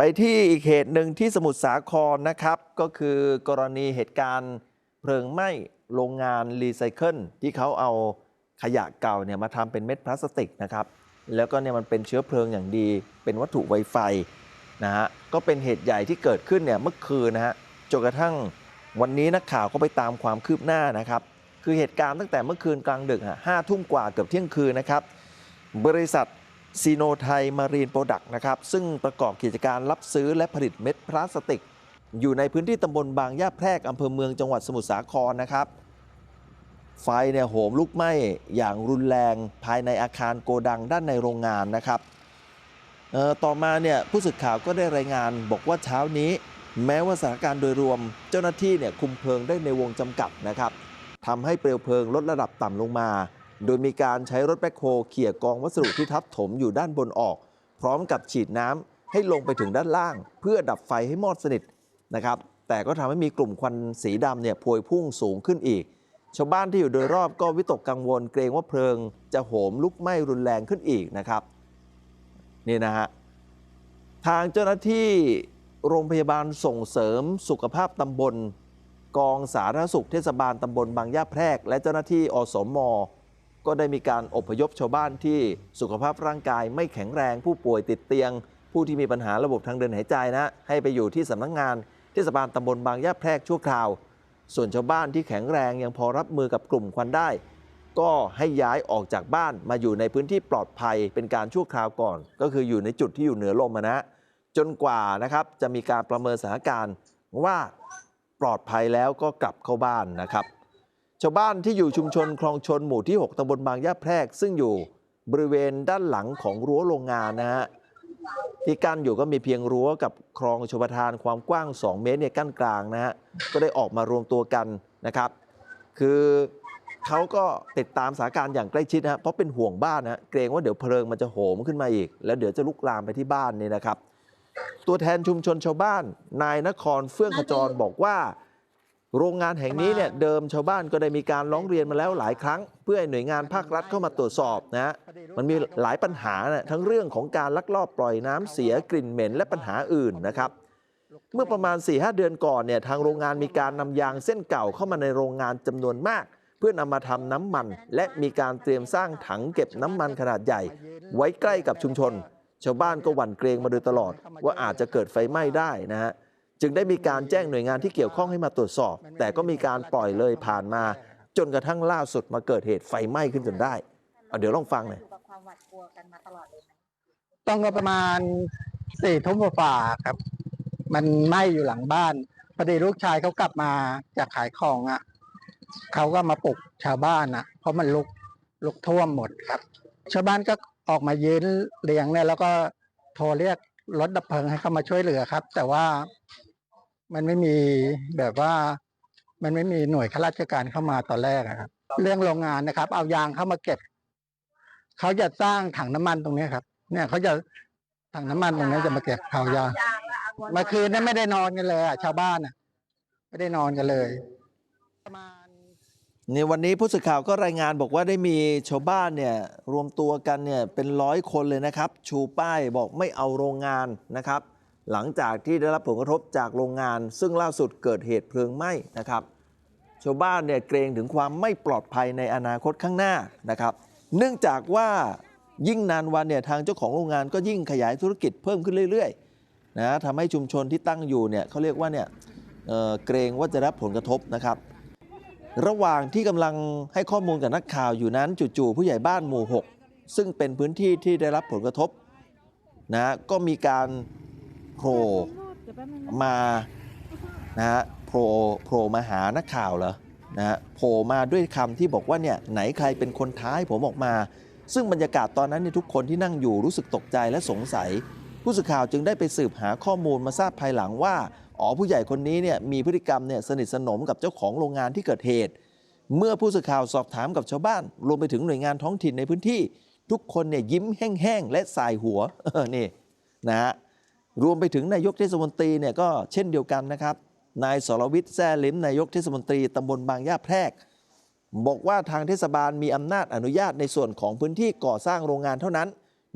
ไปที่อีกเหตุหนึ่งที่สมุทรสาครนะครับ ก็คือกรณีเหตุการณ์เพลิงไหม้โรงงานรีไซเคิลที่เขาเอาขยะเก่าเนี่ยมาทำเป็นเม็ดพลาสติกนะครับ แล้วก็เนี่ยมันเป็นเชื้อเพลิงอย่างดี เป็นวัตถุไวไฟนะฮะก็เป็นเหตุใหญ่ที่เกิดขึ้นเนี่ยเมื่อคืนนะฮะจนกระทั่งวันนี้นักข่าวก็ไปตามความคืบหน้านะครับ คือเหตุการณ์ตั้งแต่เมื่อคืนกลางดึกฮะห้าทุ่มกว่าเกือบเที่ยงคืนนะครับ บริษัท ซีโนไทยมารีนโปรดักต์นะครับ ซึ่งประกอบกิจการรับซื้อและผลิตเม็ดพลาสติก อยู่ในพื้นที่ตำบลบางย่าแพรกอำเภอเมืองจังหวัดสมุทรสาครนะครับ ไฟเนี่ยโหมลุกไหม้อย่างรุนแรงภายในอาคารโกดังด้านในโรงงานนะครับต่อมาเนี่ยผู้สื่อข่าวก็ได้รายงานบอกว่าเช้านี้ แม้ว่าสถานการณ์โดยรวม เจ้าหน้าที่เนี่ยคุมเพลิงได้ในวงจำกัดนะครับทำให้เปลวเพลิงลดระดับต่ำลงมา โดยมีการใช้รถแบคโฮเขี่ยกองวัสดุที่ทับถมอยู่ด้านบนออก พร้อมกับฉีดน้ำให้ลงไปถึงด้านล่าง เพื่อดับไฟให้มอดสนิทนะครับ แต่ก็ทำให้มีกลุ่มควันสีดำเนี่ยพวยพุ่งสูงขึ้นอีก ชาวบ้านที่อยู่โดยรอบก็วิตกกังวล เกรงว่าเพลิงจะโหมลุกไหม้รุนแรงขึ้นอีกนะครับนี่นะฮะทางเจ้าหน้าที่โรงพยาบาลส่งเสริมสุขภาพตำบล กองสาธารณสุขเทศบาลตำบลบางย่าแพรก และเจ้าหน้าที่อสม ก็ได้มีการอพยพชาวบ้านที่สุขภาพร่างกายไม่แข็งแรงผู้ป่วยติดเตียง ผู้ที่มีปัญหาระบบทางเดินหายใจนะ ให้ไปอยู่ที่สำนักงานเทศบาลตำบลบางย่าแพรกชั่วคราว ส่วนชาวบ้านที่แข็งแรงยังพอรับมือกับกลุ่มควันได้ ก็ให้ย้ายออกจากบ้านมาอยู่ในพื้นที่ปลอดภัยเป็นการชั่วคราวก่อน ก็คืออยู่ในจุดที่อยู่เหนือลมนะจนกว่านะครับจะมีการประเมินสถานการณ์ว่าปลอดภัยแล้วก็กลับเข้าบ้านนะครับ ชาวบ้านที่อยู่ชุมชนคลองชนหมู่ที่ 6ตำบลบางย่าแพรก ซึ่งอยู่บริเวณด้านหลังของรั้วโรงงานนะฮะที่กั้นอยู่ก็มีเพียงรั้วกับคลองชลประทานความกว้าง 2 เมตรเนี่ยกั้นกลางนะฮะก็ได้ออกมารวมตัวกันนะครับ คือเขาก็ติดตามสถานการณ์อย่างใกล้ชิดนะฮะเพราะเป็นห่วงบ้านนะฮะเกรงว่าเดี๋ยวเพลิงมันจะโหมขึ้นมาอีก แล้วเดี๋ยวจะลุกลามไปที่บ้านนี่นะครับ ตัวแทนชุมชนชาวบ้าน นายนครเฟื่องขจรบอกว่า โรงงานแห่งนี้เนี่ยเดิมชาวบ้านก็ได้มีการร้องเรียนมาแล้วหลายครั้ง เพื่อให้หน่วยงานภาครัฐเข้ามาตรวจสอบนะฮะมันมีหลายปัญหานะทั้งเรื่องของการลักลอบปล่อยน้ำเสียกลิ่นเหม็นและปัญหาอื่นนะครับเมื่อประมาณ4-5เดือนก่อนเนี่ยทางโรงงานมีการนำยางเส้นเก่าเข้ามาในโรงงานจำนวนมาก เพื่อนำมาทำน้ำมัน และมีการเตรียมสร้างถังเก็บน้ำมันขนาดใหญ่ ไว้ใกล้กับชุมชน ชาวบ้านก็หวั่นเกรงมาโดยตลอดว่าอาจจะเกิดไฟไหม้ได้นะฮะ จึงได้มีการแจ้งหน่วยงานที่เกี่ยวข้องให้มาตรวจสอบ แต่ก็มีการปล่อยเลยผ่านมา จนกระทั่งล่าสุดมาเกิดเหตุไฟไหม้ขึ้นจนได้เอาเดี๋ยวลองฟังหน่อยกับความหวาดกลัวกันมาตลอดเลยตองประมาณสี่ทุ่มกว่าครับ มันไหม้อยู่หลังบ้านพอดีลูกชายเขากลับมาจากขายของอะเขาก็มาปลุกชาวบ้านอะ เพราะมันลุกลุกท่วมหมดครับ ชาวบ้านก็ออกมายืนเรียงเนี่ยแล้วก็โทรเรียกรถดับเพลิงให้เข้ามาช่วยเหลือครับ แต่ว่า มันไม่มีแบบว่า มันไม่มีหน่วยข้าราชการเข้ามาตอนแรกอะครับ เรื่องโรงงานนะครับ เอายางเข้ามาเก็บเขาจะสร้างถังน้ำมันตรงนี้ครับ เนี่ยเขาจะถังน้ำมันตรงนี้จะมาเก็บเขายางเมื่อคืนนั้นไม่ได้นอนกันเลยอะชาวบ้านอะ ไม่ได้นอนกันเลยประมาณนี่วันนี้ผู้สื่อข่าวก็รายงานบอกว่าได้มีชาวบ้านเนี่ยรวมตัวกันเนี่ยเป็นร้อยคนเลยนะครับ ชูป้ายบอกไม่เอาโรงงานนะครับ หลังจากที่ได้รับผลกระทบจากโรงงาน ซึ่งล่าสุดเกิดเหตุเพลิงไหม้นะครับ ชาวบ้านเนี่ยเกรงถึงความไม่ปลอดภัยในอนาคตข้างหน้านะครับ เนื่องจากว่ายิ่งนานวันเนี่ยทางเจ้าของโรงงานก็ยิ่งขยายธุรกิจเพิ่มขึ้นเรื่อยๆนะทำให้ชุมชนที่ตั้งอยู่เนี่ยเขาเรียกว่าเนี่ยเเกรงว่าจะรับผลกระทบนะครับ ระหว่างที่กำลังให้ข้อมูลกับนักข่าวอยู่นั้นจู่ๆผู้ใหญ่บ้านหมู่ 6 ซึ่งเป็นพื้นที่ที่ได้รับผลกระทบนะก็มีการ โผล่มานะฮะโผล่โผล่มาหานักข่าวเหรอนะฮะโผล่มาด้วยคำที่บอกว่าเนี่ยไหนใครเป็นคนท้ายผมออกมา ซึ่งบรรยากาศตอนนั้นเนี่ยทุกคนที่นั่งอยู่รู้สึกตกใจและสงสัย ผู้สื่อข่าวจึงได้ไปสืบหาข้อมูลมาทราบภายหลังว่าอ๋อผู้ใหญ่คนนี้เนี่ยมีพฤติกรรมเนี่ยสนิทสนมกับเจ้าของโรงงานที่เกิดเหตุ เมื่อผู้สื่อข่าวสอบถามกับชาวบ้าน รวมไปถึงหน่วยงานท้องถิ่นในพื้นที่ ทุกคนเนี่ยยิ้มแห้งๆและสายหัวเออนี่นะฮะ รวมไปถึงนายกเทศมนตรีเนี่ยก็เช่นเดียวกันนะครับ นายสรวิทย์แซ่ลิมนายกเทศมนตรีตำบลบางย่าแพรก บอกว่าทางเทศบาลมีอำนาจอนุญาตในส่วนของพื้นที่ก่อสร้างโรงงานเท่านั้น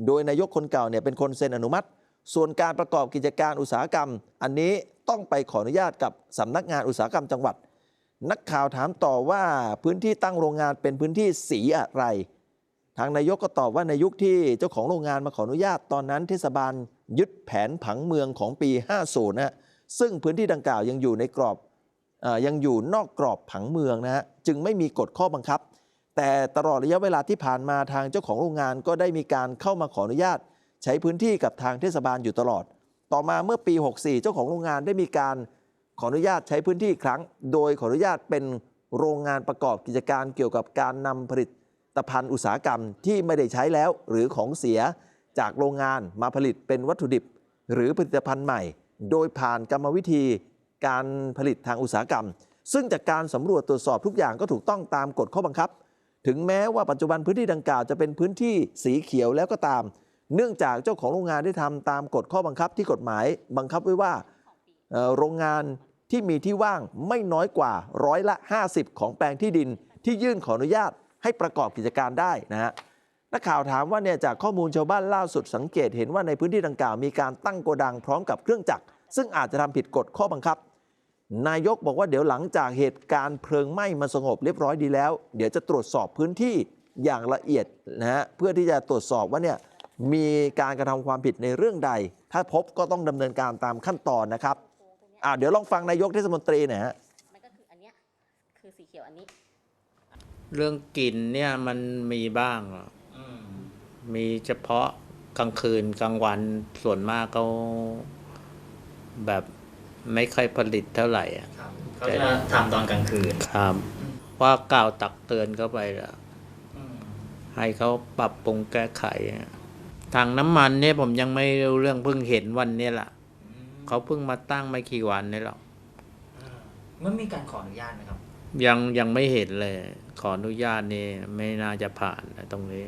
โดยนายกคนเก่าเนี่ยเป็นคนเซ็นอนุมัติ ส่วนการประกอบกิจการอุตสาหกรรม อันนี้ต้องไปขออนุญาตกับสำนักงานอุตสาหกรรมจังหวัด นักข่าวถามต่อว่าพื้นที่ตั้งโรงงานเป็นพื้นที่สีอะไร ทางนายกก็ตอบว่าในยุคที่เจ้าของโรงงานมาขออนุญาตตอนนั้นเทศบาล ยึดแผนผังเมืองของปี 50 นะฮะซึ่งพื้นที่ดังกล่าวยังอยู่ในกรอบอยังอยู่นอกกรอบผังเมืองนะฮะจึงไม่มีกฎข้อบังคับ แต่ตลอดระยะเวลาที่ผ่านมาทางเจ้าของโรงงานก็ได้มีการเข้ามาขออนุญาต ใช้พื้นที่กับทางเทศบาลอยู่ตลอด ต่อมาเมื่อปี 64 เจ้าของโรงงานได้มีการขออนุญาตใช้พื้นที่อีกครั้ง โดยขออนุญาตเป็นโรงงานประกอบกิจการเกี่ยวกับการนำผลิตภัณฑ์อุตสาหกรรมที่ไม่ได้ใช้แล้วหรือของเสีย จากโรงงานมาผลิตเป็นวัตถุดิบ หรือผลิตภัณฑ์ใหม่ โดยผ่านกรรมวิธีการผลิตทางอุตสาหกรรม ซึ่งจากการสำรวจตรวจสอบทุกอย่างก็ถูกต้องตามกฎข้อบังคับ ถึงแม้ว่าปัจจุบันพื้นที่ดังกล่าวจะเป็นพื้นที่สีเขียวแล้วก็ตาม เนื่องจากเจ้าของโรงงานได้ทำตามกฎข้อบังคับที่กฎหมายบังคับไว้ว่าโรงงานที่มีที่ว่างไม่น้อยกว่าร้อยละ 50 ของแปลงที่ดินที่ยื่นขออนุญาตให้ประกอบกิจการได้นะฮะ นักข่าวถามว่าเนี่ยจากข้อมูลชาวบ้านล่าสุดสังเกตเห็นว่าในพื้นที่ดังกล่าวมีการตั้งโกดังพร้อมกับเครื่องจักรซึ่งอาจจะทำผิดกฎข้อบังคับ นายกบอกว่าเดี๋ยวหลังจากเหตุการณ์เพลิงไหม้มาสงบเรียบร้อยดีแล้ว เดี๋ยวจะตรวจสอบพื้นที่อย่างละเอียดนะฮะเพื่อที่จะตรวจสอบว่าเนี่ยมีการกระทำความผิดในเรื่องใด ถ้าพบก็ต้องดำเนินการตามขั้นตอนนะครับอ่าเดี๋ยวลองฟังนายกเทศมนตรีหน่อยฮะมันก็คืออันเนี้ยคือสีเขียวอันนี้ เรื่องกลิ่นเนี่ยมันมีบ้าง มีเฉพาะกลางคืนกลางวันส่วนมากเขาแบบไม่ค่อยผลิตเท่าไหร่อะครับเขาจะทำตอนกลางคืนครับว่ากล่าวตักเตือนเข้าไปแล้วให้เขาปรับปรุงแก้ไขอะทางน้ำมันเนี่ยผมยังไม่รู้เรื่องเพิ่งเห็นวันเนี้แหละเขาเพิ่งมาตั้งไม่กี่วันนี่หรอกเมื่อมีการขออนุญาตไหมครับ ยังยังไม่เห็นเลย ขออนุญาตนี่ไม่น่าจะผ่านนะตรงนี้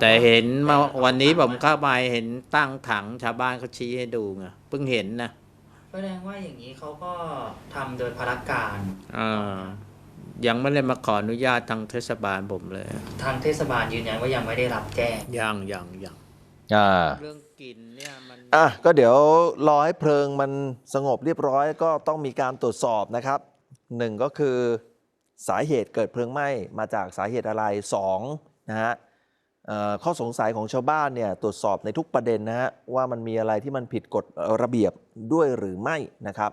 แต่เห็นมาวันนี้ผมเข้าไปเห็นตั้งถังชาวบ้านเขาชี้ให้ดูไงเพิ่งเห็นนะแสดงว่าอย่างนี้เขาก็ทำโดยพารการอ่ายังไม่ได้มาขออนุญาตทางเทศบาลผมเลย ทางเทศบาลยืนยันว่ายังไม่ได้รับแจ้งยังยังยังอ่าเรื่องกลิ่นเนี่ยมันอะก็เดี๋ยวรอให้เพลิงมันสงบเรียบร้อยก็ต้องมีการตรวจสอบนะครับหนึ่งก็คือสาเหตุเกิดเพลิงไหม้มาจากสาเหตุอะไรสองนะฮะเอ่อ ข้อสงสัยของชาวบ้านเนี่ยตรวจสอบในทุกประเด็นนะฮะว่ามันมีอะไรที่มันผิดกฎระเบียบด้วยหรือไม่นะครับ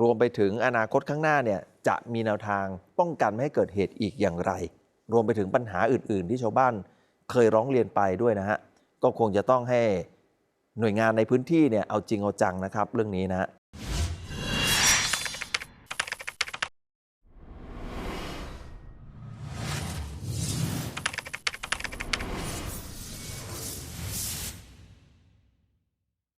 รวมไปถึงอนาคตข้างหน้าเนี่ยจะมีแนวทางป้องกันไม่ให้เกิดเหตุอีกอย่างไร รวมไปถึงปัญหาอื่น ๆ ที่ชาวบ้านเคยร้องเรียนไปด้วยนะฮะก็คงจะต้องให้หน่วยงานในพื้นที่เนี่ยเอาจริงเอาจังนะครับ เรื่องนี้นะฮะ